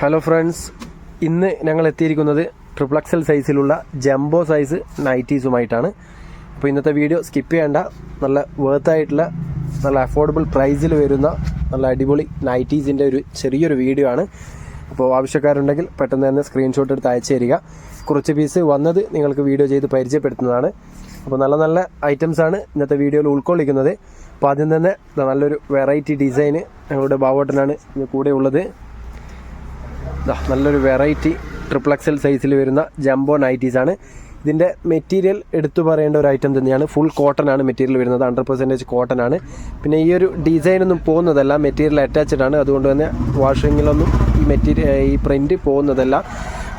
Hello friends ഇന്ന് ഞങ്ങൾ എത്തിയിരിക്കുന്നത് ട്രിപ്പിൾ എക്സൽ സൈസിലുള്ള ജംബോ സൈസ് നൈറ്റീസുമായിട്ടാണ് അപ്പോൾ ഇന്നത്തെ വീഡിയോ സ്കിപ്പ് ചെയ്യേണ്ട. നല്ല വേർത്തായിട്ടുള്ള നല്ല അഫോർഡബിൾ പ്രൈസിൽ വരുന്ന നല്ല അടിപൊളി നൈറ്റീസിന്റെ ഒരു ചെറിയൊരു വീഡിയോ ആണ്. അപ്പോൾ ആവശ്യക്കാരുണ്ടെങ്കിൽ പെട്ടെന്ന് തന്നെ സ്ക്രീൻഷോട്ട് എടുത്ത് അയച്ചു തരിക. കുറച്ച് പീസ് വന്നത് നിങ്ങൾക്ക് വീഡിയോ ചെയ്ത് പരിചയപ്പെടുത്തുന്നതാണ്. അപ്പോൾ നല്ല നല്ല ഐറ്റംസ് ആണ് ഇന്നത്തെ വീഡിയോയിൽ ഉൾക്കൊള്ളിക്കുന്നത്. അപ്പോൾ ആദ്യം തന്നെ നല്ലൊരു വെറൈറ്റി ഡിസൈന് ഞങ്ങളുടെ ബാവോട്ടനാണ് കൂടെ ഉള്ളത്. നല്ലൊരു വെറൈറ്റി ട്രിപ്പിൾ എക്സൽ സൈസിൽ വരുന്ന ജംബോ നൈറ്റീസ് ആണ്. ഇതിന്റെ മെറ്റീരിയൽ എടുത്തു പറയേണ്ട ഒരു ഐറ്റം തന്നെയാണ്. ഫുൾ കോട്ടൺ ആണ് മെറ്റീരിയൽ വരുന്നത്. ഹൺഡ്രഡ് പെർസെന്റേജ് കോട്ടൺ ആണ്. പിന്നെ ഈ ഒരു ഡിസൈൻ ഒന്നും പോകുന്നതല്ല. മെറ്റീരിയൽ അറ്റാച്ച്ഡ് ആണ്. അതുകൊണ്ട് തന്നെ വാഷിങ്ങിലൊന്നും ഈ മെറ്റീരിയൽ ഈ പ്രിന്റ് പോകുന്നതല്ല.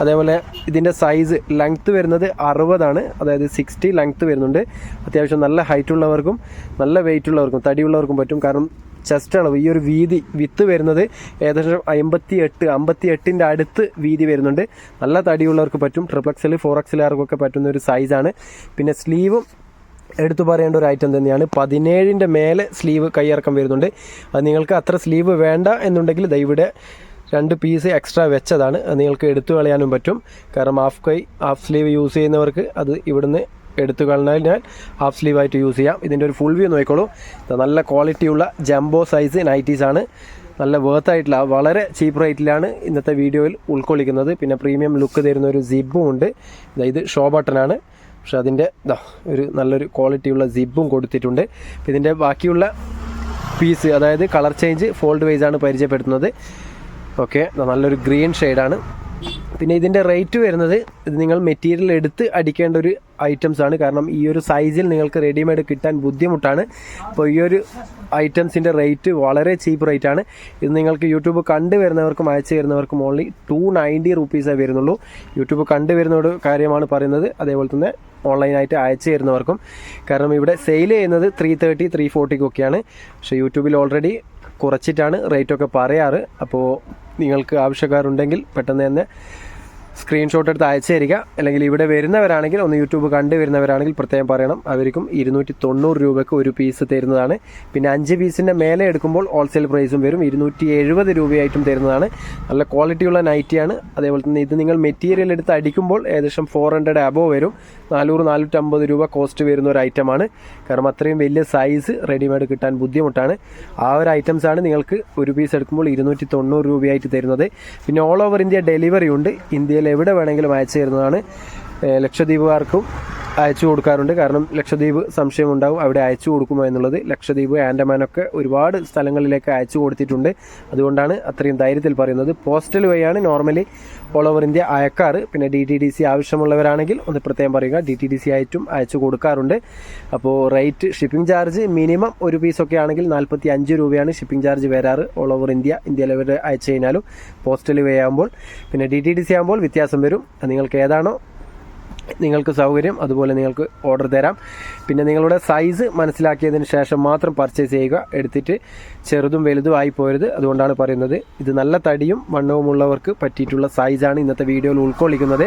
അതേപോലെ ഇതിന്റെ സൈസ് ലെങ്ത്ത് വരുന്നത് അറുപതാണ് അതായത് സിക്സ്റ്റി ലെങ്ത്ത് വരുന്നുണ്ട്. അത്യാവശ്യം നല്ല ഹൈറ്റ് ഉള്ളവർക്കും നല്ല വെയിറ്റ് ഉള്ളവർക്കും തടിയുള്ളവർക്കും പറ്റും. കാരണം ചെസ്റ്റ് അളവ് ഈ ഒരു വീതി വിത്ത് വരുന്നത് ഏകദേശം അമ്പത്തി എട്ട് അമ്പത്തി എട്ടിന്റെ അടുത്ത് വീതി വരുന്നുണ്ട്. നല്ല തടിയുള്ളവർക്ക് പറ്റും. ട്രിപ്പിൾ എക്സൽ ഫോർ ആർക്കൊക്കെ പറ്റുന്ന ഒരു സൈസാണ് പിന്നെ സ്ലീവും എടുത്തു പറയേണ്ട ഒരു ഐറ്റം തന്നെയാണ്. പതിനേഴിന്റെ മേലെ സ്ലീവ് കൈയിറക്കം വരുന്നുണ്ട്. അത് നിങ്ങൾക്ക് അത്ര സ്ലീവ് വേണ്ട എന്നുണ്ടെങ്കിൽ ദാ ഇവിടെ രണ്ട് പീസ് എക്സ്ട്രാ വെച്ചതാണ്. അത് നിങ്ങൾക്ക് എടുത്തു കളയാനും പറ്റും. കാരണം ഹാഫ് കൈ ഹാഫ് സ്ലീവ് യൂസ് ചെയ്യുന്നവർക്ക് അത് ഇവിടുന്ന് എടുത്തു കളഞ്ഞാൽ ഞാൻ ഹാഫ് സ്ലീവായിട്ട് യൂസ് ചെയ്യാം. ഇതിന്റെ ഒരു ഫുൾ വ്യൂ നോക്കിക്കോളൂ. നല്ല ക്വാളിറ്റിയുള്ള ജംബോ സൈസ് നൈറ്റീസ് ആണ്. നല്ല വേർത്ത് ആയിട്ടുള്ള വളരെ ചീപ്പ് റേറ്റിലാണ് ഇന്നത്തെ വീഡിയോയിൽ ഉൾക്കൊള്ളിക്കുന്നത്. പിന്നെ പ്രീമിയം ലുക്ക് തരുന്ന ഒരു സിബും ഉണ്ട്. ഇത് ഷോ ബട്ടനാണ് പക്ഷെ അതിന്റെ ഒരു നല്ലൊരു ക്വാളിറ്റിയുള്ള സിബും കൊടുത്തിട്ടുണ്ട്. ഇതിന്റെ ബാക്കിയുള്ള പീസ് അതായത് കളർ ചേഞ്ച് ഫോൾഡ് വൈസ് ആണ് പരിചയപ്പെടുത്തുന്നത്. ഓക്കെ നല്ലൊരു ഗ്രീൻ ഷെയ്ഡാണ് പിന്നെ ഇതിന്റെ റേറ്റ് വരുന്നത് ഇത് നിങ്ങൾ മെറ്റീരിയൽ എടുത്ത് അടിക്കേണ്ട ഒരു ഐറ്റംസ് ആണ് കാരണം ഈ ഒരു സൈസിൽ നിങ്ങൾക്ക് റെഡിമെയ്ഡ് കിട്ടാൻ ബുദ്ധിമുട്ടാണ്. അപ്പോൾ ഈ ഒരു ഐറ്റംസിന്റെ റേറ്റ് വളരെ ചീപ്പ് റേറ്റ് ആണ് ഇത് നിങ്ങൾക്ക് യൂട്യൂബ് കണ്ടുവരുന്നവർക്കും അയച്ചു തരുന്നവർക്കും ഓൺലി ടു നയന്റി റുപ്പീസേ വരുന്നുള്ളൂ. യൂട്യൂബ് കണ്ടു വരുന്ന ഒരു കാര്യമാണ് പറയുന്നത്. അതേപോലെ തന്നെ ഓൺലൈനായിട്ട് അയച്ചു തരുന്നവർക്കും. കാരണം ഇവിടെ സെയിൽ ചെയ്യുന്നത് ത്രീ തേർട്ടി ത്രീ ഫോർട്ടിക്കൊക്കെയാണ് പക്ഷേ യൂട്യൂബിൽ ഓൾറെഡി കുറച്ചിട്ടാണ് റേറ്റൊക്കെ പറയാറ്. അപ്പോൾ നിങ്ങൾക്ക് ആവശ്യക്കാരുണ്ടെങ്കിൽ പെട്ടെന്ന് തന്നെ സ്ക്രീൻഷോട്ട് എടുത്ത് അയച്ചു തരിക അല്ലെങ്കിൽ ഇവിടെ വരുന്നവരാണെങ്കിൽ ഒന്ന് യൂട്യൂബ് കണ്ടു വരുന്നവരാണെങ്കിൽ പ്രത്യേകം പറയണം. അവർക്കും ഇരുന്നൂറ്റി തൊണ്ണൂറ് രൂപയ്ക്ക് ഒരു പീസ് തരുന്നതാണ്. പിന്നെ അഞ്ച് പീസിന്റെ മേലെ എടുക്കുമ്പോൾ ഹോൾസെയിൽ പ്രൈസും വരും. ഇരുന്നൂറ്റി എഴുപത് രൂപയായിട്ടും തരുന്നതാണ്. നല്ല ക്വാളിറ്റിയുള്ള നൈറ്റിയാണ് അതേപോലെ തന്നെ ഇത് നിങ്ങൾ മെറ്റീരിയൽ എടുത്ത് അടിക്കുമ്പോൾ ഏകദേശം ഫോർ ഹൺഡ്രഡ് അബോ വരും. നാനൂറ് നാനൂറ്റമ്പത് രൂപ കോസ്റ്റ് വരുന്ന ഒരു ഐറ്റമാണ് കാരണം അത്രയും വലിയ സൈസ് റെഡിമെയ്ഡ് കിട്ടാൻ ബുദ്ധിമുട്ടാണ്. ആ ഒരു ഐറ്റംസാണ് നിങ്ങൾക്ക് ഒരു പീസ് എടുക്കുമ്പോൾ ഇരുന്നൂറ്റി തൊണ്ണൂറ് രൂപയായിട്ട് തരുന്നത്. പിന്നെ ഓൾ ഓവർ ഇന്ത്യ ഡെലിവറി ഉണ്ട്. ഇന്ത്യയിൽ എവിടെ വേണമെങ്കിലും അയച്ചു തരുന്നതാണ് ലക്ഷദ്വീപുകാർക്കും അയച്ചു കൊടുക്കാറുണ്ട്. കാരണം ലക്ഷദ്വീപ് സംശയമുണ്ടാവും. അവിടെ അയച്ചു കൊടുക്കുമോ എന്നുള്ളത് ലക്ഷദ്വീപ് ആൻഡമാനൊക്കെ ഒരുപാട് സ്ഥലങ്ങളിലേക്ക് അയച്ചു കൊടുത്തിട്ടുണ്ട്. അതുകൊണ്ടാണ് അത്രയും ധൈര്യത്തിൽ പറയുന്നത്. പോസ്റ്റൽ വഴിയാണ് നോർമലി ഓൾ ഓവർ ഇന്ത്യ അയക്കാറ്. പിന്നെ ഡി ടി ഡി സി ആവശ്യമുള്ളവരാണെങ്കിൽ ഒന്ന് പ്രത്യേകം പറയുക. ഡി ടി ഡി സി ആയിട്ടും അയച്ചു കൊടുക്കാറുണ്ട്. അപ്പോൾ റേറ്റ് ഷിപ്പിംഗ് ചാർജ് മിനിമം ഒരു പീസൊക്കെ ആണെങ്കിൽ നാൽപ്പത്തി അഞ്ച് രൂപയാണ് ഷിപ്പിംഗ് ചാർജ് വരാറ് ഓൾ ഓവർ ഇന്ത്യ. ഇന്ത്യയിൽ അയച്ചു കഴിഞ്ഞാലും പോസ്റ്റൽ വേ ആകുമ്പോൾ. പിന്നെ ഡി ടി ഡി സി ആകുമ്പോൾ വ്യത്യാസം വരും. നിങ്ങൾക്ക് ഏതാണോ നിങ്ങൾക്ക് സൗകര്യം അതുപോലെ നിങ്ങൾക്ക് ഓർഡർ തരാം. പിന്നെ നിങ്ങളുടെ സൈസ് മനസ്സിലാക്കിയതിന് ശേഷം മാത്രം പർച്ചേസ് ചെയ്യുക. എടുത്തിട്ട് ചെറുതും വലുതും ആയി പോരുത്. അതുകൊണ്ടാണ് പറയുന്നത് ഇത് നല്ല തടിയും വണ്ണവുമുള്ളവർക്ക് പറ്റിയിട്ടുള്ള സൈസാണ് ഇന്നത്തെ വീഡിയോയിൽ ഉൾക്കൊള്ളിക്കുന്നത്.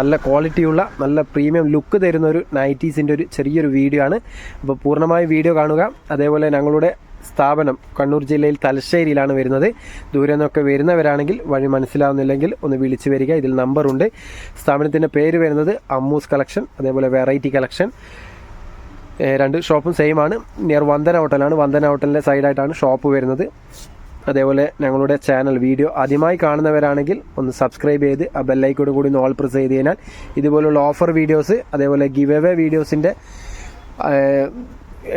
നല്ല ക്വാളിറ്റിയുള്ള നല്ല പ്രീമിയം ലുക്ക് തരുന്ന ഒരു നൈറ്റീസിന്റെ ഒരു ചെറിയൊരു വീഡിയോ ആണ്. അപ്പോൾ പൂർണമായി വീഡിയോ കാണുക. അതേപോലെ ഞങ്ങളുടെ സ്ഥാപനം കണ്ണൂർ ജില്ലയിൽ തലശ്ശേരിയിലാണ് വരുന്നത്. ദൂരെ നിന്നൊക്കെ വരുന്നവരാണെങ്കിൽ വഴി മനസ്സിലാവുന്നില്ലെങ്കിൽ ഒന്ന് വിളിച്ചു വരിക. ഇതിൽ നമ്പറുണ്ട് സ്ഥാപനത്തിന്റെ പേര് വരുന്നത് അമ്മൂസ് കളക്ഷൻ അതേപോലെ വെറൈറ്റി കളക്ഷൻ. രണ്ട് ഷോപ്പും സെയിം ആണ്. നിയർ വന്ദന ഹോട്ടലാണ് വന്ദന ഹോട്ടലിന്റെ സൈഡായിട്ടാണ് ഷോപ്പ് വരുന്നത്. അതേപോലെ ഞങ്ങളുടെ ചാനൽ വീഡിയോ ആദ്യമായി കാണുന്നവരാണെങ്കിൽ ഒന്ന് സബ്സ്ക്രൈബ് ചെയ്ത് ആ ബെല്ലൈക്കോട് കൂടി ഒന്ന് ഓൾ പ്രസ് ചെയ്ത് കഴിഞ്ഞാൽ ഇതുപോലുള്ള ഓഫർ വീഡിയോസ് അതേപോലെ ഗിവ് എവേ വീഡിയോസിന്റെ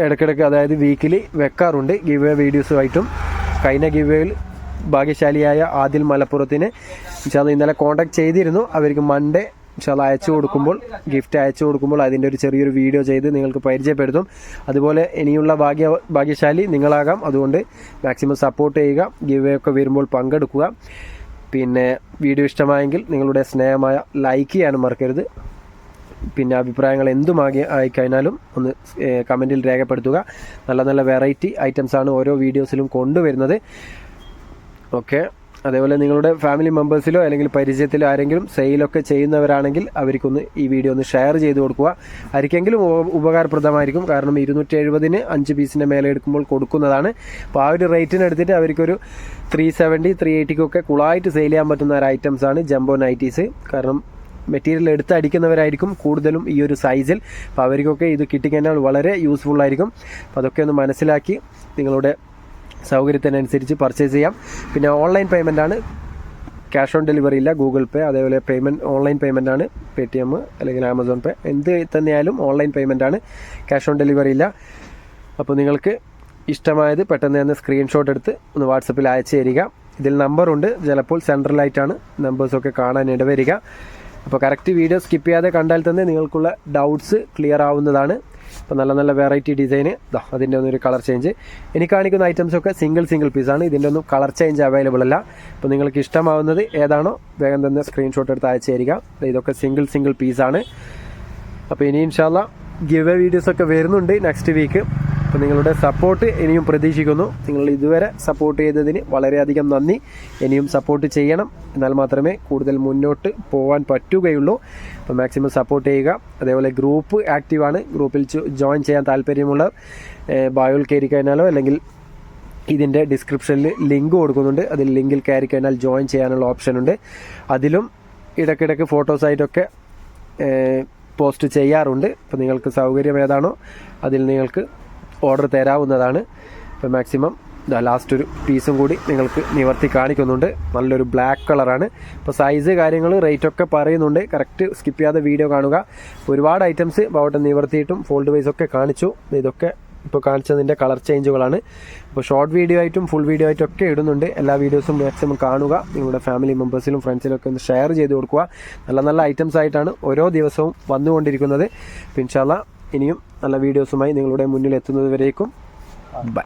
ഇടയ്ക്കിടയ്ക്ക് അതായത് വീക്കിലി വെക്കാറുണ്ട്. ഗിവ് എ വീഡിയോസുമായിട്ടും കഴിഞ്ഞ ഗിവ് വേയിൽ ഭാഗ്യശാലിയായ ആദിൽ മലപ്പുറത്തിന് ഇൻഷാല്ല ഇന്നലെ കോൺടാക്ട് ചെയ്തിരുന്നു. അവർക്ക് മൺഡേ ഇൻഷാല്ല അയച്ചു കൊടുക്കുമ്പോൾ ഗിഫ്റ്റ് അയച്ചു കൊടുക്കുമ്പോൾ അതിന്റെ ഒരു ചെറിയൊരു വീഡിയോ ചെയ്ത് നിങ്ങൾക്ക് പരിചയപ്പെടുത്തും. അതുപോലെ ഇനിയുള്ള ഭാഗ്യ ഭാഗ്യശാലി നിങ്ങളാകാം. അതുകൊണ്ട് മാക്സിമം സപ്പോർട്ട് ചെയ്യുക. ഗിവ് ഒക്കെ വരുമ്പോൾ പങ്കെടുക്കുക. പിന്നെ വീഡിയോ ഇഷ്ടമായെങ്കിൽ നിങ്ങളുടെ സ്നേഹമായ ലൈക്ക് ചെയ്യാനും മറക്കരുത്. പിന്നെ അഭിപ്രായങ്ങൾ എന്തുമാകി ആയിക്കഴിഞ്ഞാലും ഒന്ന് കമന്റിൽ രേഖപ്പെടുത്തുക. നല്ല നല്ല വെറൈറ്റി ഐറ്റംസാണ് ഓരോ വീഡിയോസിലും കൊണ്ടുവരുന്നത്. ഓക്കെ. അതേപോലെ നിങ്ങളുടെ ഫാമിലി മെമ്പേഴ്സിലോ അല്ലെങ്കിൽ പരിചയത്തിലോ ആരെങ്കിലും സെയിലൊക്കെ ചെയ്യുന്നവരാണെങ്കിൽ അവർക്കൊന്ന് ഈ വീഡിയോ ഒന്ന് ഷെയർ ചെയ്ത് കൊടുക്കുക. ആർക്കെങ്കിലും ഉപകാരപ്രദമായിരിക്കും. കാരണം ഇരുന്നൂറ്റി എഴുപതിന് അഞ്ച് പീസിന്റെ മേലെ എടുക്കുമ്പോൾ കൊടുക്കുന്നതാണ്. അപ്പോൾ ആ ഒരു റേറ്റിന് എടുത്തിട്ട് അവർക്കൊരു ത്രീ സെവന്റി ത്രീ എയ്റ്റിക്കൊക്കെ കുളായിട്ട് സെയിൽ ചെയ്യാൻ പറ്റുന്ന ഒരു ഐറ്റംസാണ് ജംബോ നൈറ്റീസ്. കാരണം മെറ്റീരിയൽ എടുത്ത് അടിക്കുന്നവരായിരിക്കും കൂടുതലും ഈ ഒരു സൈസിൽ അപ്പോൾ അവർക്കൊക്കെ ഇത് കിട്ടിക്കഴിഞ്ഞാൽ വളരെ യൂസ്ഫുൾ ആയിരിക്കും. അപ്പോൾ അതൊക്കെ ഒന്ന് മനസ്സിലാക്കി നിങ്ങളുടെ സൗകര്യത്തിനനുസരിച്ച് പർച്ചേസ് ചെയ്യാം. പിന്നെ ഓൺലൈൻ പേയ്മെന്റ് ആണ്. ക്യാഷ് ഓൺ ഡെലിവറി ഇല്ല ഗൂഗിൾ പേ അതേപോലെ പേയ്മെന്റ് ഓൺലൈൻ പേയ്മെന്റ് ആണ്. പേ ടി എം അല്ലെങ്കിൽ ആമസോൺ പേ എന്ത് തന്നെയായാലും ഓൺലൈൻ പേയ്മെന്റ് ആണ്. ക്യാഷ് ഓൺ ഡെലിവറി ഇല്ല. അപ്പോൾ നിങ്ങൾക്ക് ഇഷ്ടമായത് പെട്ടെന്ന് തന്നെ സ്ക്രീൻഷോട്ട് എടുത്ത് ഒന്ന് വാട്സപ്പിൽ അയച്ചു തരിക. ഇതിൽ നമ്പറുണ്ട് ചിലപ്പോൾ സെൻട്രലായിട്ടാണ് നമ്പേഴ്സൊക്കെ കാണാൻ ഇടവരിക. അപ്പോൾ കറക്റ്റ് വീഡിയോ സ്കിപ്പ് ചെയ്യാതെ കണ്ടാൽ തന്നെ നിങ്ങൾക്കുള്ള ഡൗട്ട്സ് ക്ലിയർ ആവുന്നതാണ്. അപ്പോൾ നല്ല നല്ല വെറൈറ്റി ഡിസൈൻ ദാ അതിന്റെ ഒന്നൊരു കളർ ചേഞ്ച് എനിക്ക് കാണിക്കുന്ന ഐറ്റംസൊക്കെ സിംഗിൾ സിംഗിൾ പീസാണ് ഇതിന്റെ ഒന്നും കളർ ചേഞ്ച് അവൈലബിൾ അല്ല. അപ്പോൾ നിങ്ങൾക്ക് ഇഷ്ടമാവുന്നത് ഏതാണോ വേഗം തന്നെ സ്ക്രീൻഷോട്ട് എടുത്ത് അയച്ചു തരിക. ഇതൊക്കെ സിംഗിൾ സിംഗിൾ പീസാണ് അപ്പോൾ ഇനി ഇൻഷാല്ല ഗിവ് വീഡിയോസ് ഒക്കെ വരുന്നുണ്ട് നെക്സ്റ്റ് വീക്ക് അപ്പോൾ നിങ്ങളുടെ സപ്പോർട്ട് ഇനിയും പ്രതീക്ഷിക്കുന്നു. നിങ്ങൾ ഇതുവരെ സപ്പോർട്ട് ചെയ്തതിന് വളരെയധികം നന്ദി. ഇനിയും സപ്പോർട്ട് ചെയ്യണം. എന്നാൽ മാത്രമേ കൂടുതൽ മുന്നോട്ട് പോകാൻ പറ്റുകയുള്ളൂ. അപ്പോൾ മാക്സിമം സപ്പോർട്ട് ചെയ്യുക. അതേപോലെ ഗ്രൂപ്പ് ആക്റ്റീവാണ് ഗ്രൂപ്പിൽ ജോയിൻ ചെയ്യാൻ താല്പര്യമുള്ള ബയോയിൽ കയറി കഴിഞ്ഞാലോ അല്ലെങ്കിൽ ഇതിന്റെ ഡിസ്ക്രിപ്ഷനിൽ ലിങ്ക് കൊടുക്കുന്നുണ്ട്. അതിൽ ലിങ്കിൽ കയറി കഴിഞ്ഞാൽ ജോയിൻ ചെയ്യാനുള്ള ഓപ്ഷൻ ഉണ്ട്. അതിലും ഇടയ്ക്കിടയ്ക്ക് ഫോട്ടോസായിട്ടൊക്കെ പോസ്റ്റ് ചെയ്യാറുണ്ട്. അപ്പോൾ നിങ്ങൾക്ക് സൗകര്യം ഏതാണോ അതിൽ നിങ്ങൾക്ക് ഓർഡർ തരാവുന്നതാണ്. അപ്പോൾ മാക്സിമം ലാസ്റ്റ് ഒരു പീസും കൂടി നിങ്ങൾക്ക് നിവർത്തി കാണിക്കുന്നുണ്ട്. നല്ലൊരു ബ്ലാക്ക് കളറാണ് ഇപ്പോൾ സൈസ് കാര്യങ്ങൾ റേറ്റ് ഒക്കെ പറയുന്നുണ്ട്. കറക്റ്റ് സ്കിപ്പ് ചെയ്യാതെ വീഡിയോ കാണുക. ഒരുപാട് ഐറ്റംസ് ബോട്ടം നിവർത്തിയിട്ടും ഫോൾഡ് വൈസ് ഒക്കെ കാണിച്ചു. ഇതൊക്കെ ഇപ്പോൾ കാണിച്ചതിന്റെ കളർ ചേഞ്ചുകളാണ് ഇപ്പോൾ ഷോർട്ട് വീഡിയോ ആയിട്ടും ഫുൾ വീഡിയോ ആയിട്ടും ഒക്കെ ഇടുന്നുണ്ട്. എല്ലാ വീഡിയോസും മാക്സിമം കാണുക. നിങ്ങളുടെ ഫാമിലി മെമ്പേഴ്സിലും ഫ്രണ്ട്സിലും ഒക്കെ ഒന്ന് ഷെയർ ചെയ്ത് കൊടുക്കുക. നല്ല നല്ല ഐറ്റംസ് ആയിട്ടാണ് ഓരോ ദിവസവും വന്നുകൊണ്ടിരിക്കുന്നത്. പിൻഷാല്ല ഇനിയും നല്ല വീഡിയോസുമായി നിങ്ങളുടെ മുന്നിൽ എത്തുന്നത് വരേക്കും ബൈ